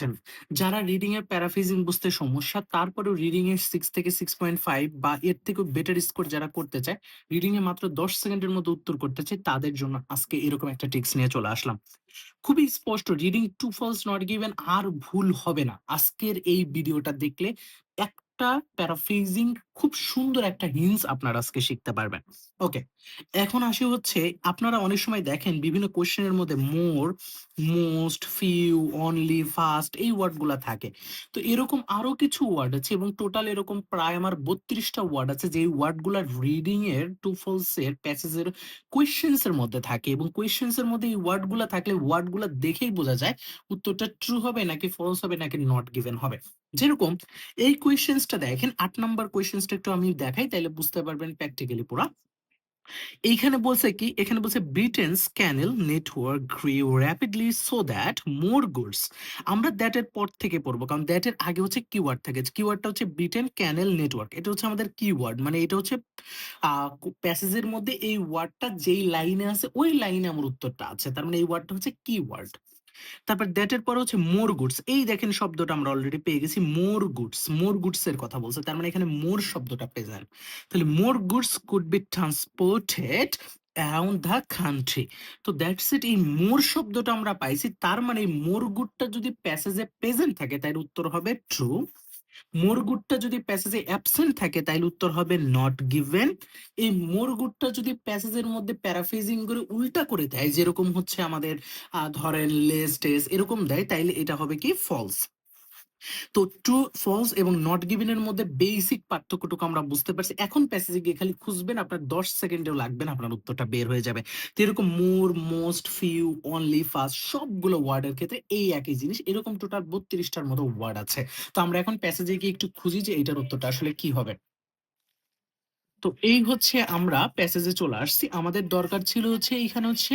System যারা reading এর paraphrasing বুঝতে সমস্যা, তারপরেও রিডিং এর সিক্স থেকে সিক্স পয়েন্ট ফাইভ বা এর থেকেও বেটার স্কোর যারা করতে চায় রিডিং এ মাত্র দশ সেকেন্ডের মধ্যে উত্তর করতে চায়, তাদের জন্য আজকে এরকম একটা টিক্স নিয়ে চলে আসলাম। খুবই স্পষ্ট reading true false not given আর ভুল হবে না। আজকের এই ভিডিওটা দেখলে একটা প্যারাফ্রেজিং খুব সুন্দর একটা হিন্স আপনারা আজকে শিখতে পারবেন। ওকে, এখন আসি হচ্ছে আপনারা অনেক সময় দেখেন বিভিন্ন কোশ্চেনের মধ্যে more most few only first এই ওয়ার্ডগুলা থাকে। তো এরকম আরও কিছু ওয়ার্ড আছে এবং টোটাল এরকম প্রায় আমার বত্রিশটা ওয়ার্ড আছে যে ওয়ার্ডগুলা রিডিং এর টু ফলস এর প্যাসেজের কোয়েশ্চেন্স এর মধ্যে থাকে এবং কোয়েশ্চেন্স এর মধ্যে এই ওয়ার্ডগুলা থাকলে ওয়ার্ডগুলো দেখেই বোঝা যায় উত্তরটা ট্রু হবে নাকি ফলস হবে নাকি নট গিভেন হবে। যেরকম এই কোয়েশ্চেন্সটা দেখেন আট নাম্বার কোয়েশ্চেন্সটা একটু আমি দেখাই তাহলে বুঝতে পারবেন প্র্যাকটিক্যালি পুরা। এইখানে বলছে কি, এখানে বলছে Britain's canal network grew rapidly so that more goods আমরা দ্যাট এর পর থেকে পড়ব, কারণ দ্যাট এর আগে হচ্ছে কিওয়ার্ড থাকে কিওয়ার্ডটা হচ্ছে ব্রিটেন ক্যানেল নেটওয়ার্ক এটা হচ্ছে আমাদের কিওয়ার্ড মানে এটা হচ্ছে প্যাসেজের মধ্যে এই ওয়ার্ডটা যেই লাইনে আছে, ওই লাইনে আমার উত্তরটা আছে, তার মানে এই ওয়ার্ডটা হচ্ছে কিওয়ার্ড তারপর দ্যাট এর পরে হচ্ছে মোর গুডস এই দেখেন শব্দটা আমরা অলরেডি পেয়ে গেছি মোর গুডস মোর গুডস এর কথা বলছে, তার মানে এখানে মোর শব্দটা প্রেজেন্ট তাহলে more goods could be transported around the country তো দ্যাটস ইট এই মোর শব্দটা আমরা পাইছি, তার মানে মোর গুডটা যদি প্যাসেজে প্রেজেন্ট থাকে তাই উত্তর হবে ট্রু মোর গুডটা যদি প্যাসেজে অ্যাবসেন্ট থাকে, তাইলে উত্তর হবে নট গিভেন এই মোর গুডটা যদি প্যাসেজের মধ্যে প্যারাফ্রেজিং করে উল্টা করে দেয়, যেরকম হচ্ছে আমাদের ধরেন লেস টেস, এরকম দেয়, তাইলে এটা হবে কি? ফলস তো ট্রু ফলস এবং নট গিভেন এর মধ্যে বেসিক পার্থক্যটুকু আমরা বুঝতে পারছি। এখন প্যাসেজে গিয়ে খালি খুঁজবেন, আপনার দশ সেকেন্ডেও লাগবে না, আপনার উত্তরটা বের হয়ে যাবে। তো এরকম more most few only first সবগুলো ওয়ার্ডের ক্ষেত্রে এই একই জিনিস, এরকম টোটাল বত্রিশটার মতো ওয়ার্ড আছে। তো আমরা এখন প্যাসেজে গিয়ে একটু খুঁজি যে এইটার উত্তরটা আসলে কি হবে। তো এই হচ্ছে আমরা প্যাসেজে চলে আসছি। আমাদের দরকার ছিল হচ্ছে এইখানে হচ্ছে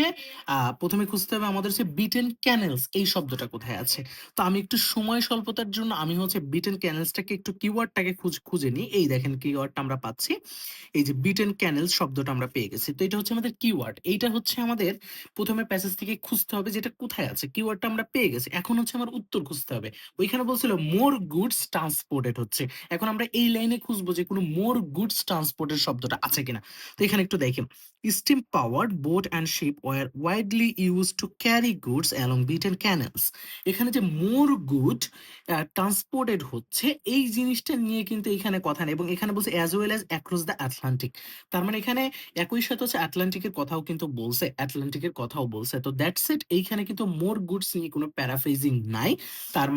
প্রথমে খুঁজতে হবে আমাদের হচ্ছে বিটেন ক্যানেলস এই শব্দটা কোথায় আছে। তো আমি একটু সময় স্বল্পতার জন্য আমি হচ্ছে বিটেন ক্যানেলসটাকে একটু কিওয়ার্ডটাকে খুঁজ, খুঁজে নিই। এই দেখেন কিওয়ার্ডটা আমরা পাচ্ছি। এই যে বিটেন ক্যানেলস শব্দটা আমরা পেয়ে গেছি। তো এটা হচ্ছে আমাদের কিওয়ার্ড এইটা হচ্ছে আমাদের প্রথমে প্যাসেজ থেকে খুঁজতে হবে যেটা কোথায় আছে। কিওয়ার্ডটা আমরা পেয়ে গেছি। এখন হচ্ছে আমার উত্তর খুঁজতে হবে। ওইখানে বলছিল মোর গুডস ট্রান্সপোর্টেড হচ্ছে। এখন আমরা এই লাইনে খুঁজবো যে কোনো মোর গুডস ট্রান্সপোর্টের শব্দটা আছে কিনা। তো এখানে একটু দেখেন। Steam powered boat and ship were widely use to carry goods along between canals এখানে যে মোর গুড ট্রান্সপোর্টেড হচ্ছে, এই জিনিসটা নিয়ে কিন্তু এখানে কথা নেই এবং এখানে বলছে as well as across the Atlantic তার মানে এখানে একই সাথে হচ্ছে আটলান্টিকের কথাও কিন্তু বলছে আটলান্টিকের কথাও বলছে। তো দ্যাটস ইট এইখানে কিন্তু মোর গুডস নিয়ে কোনো প্যারাফ্রেজিং নাই। তার মানে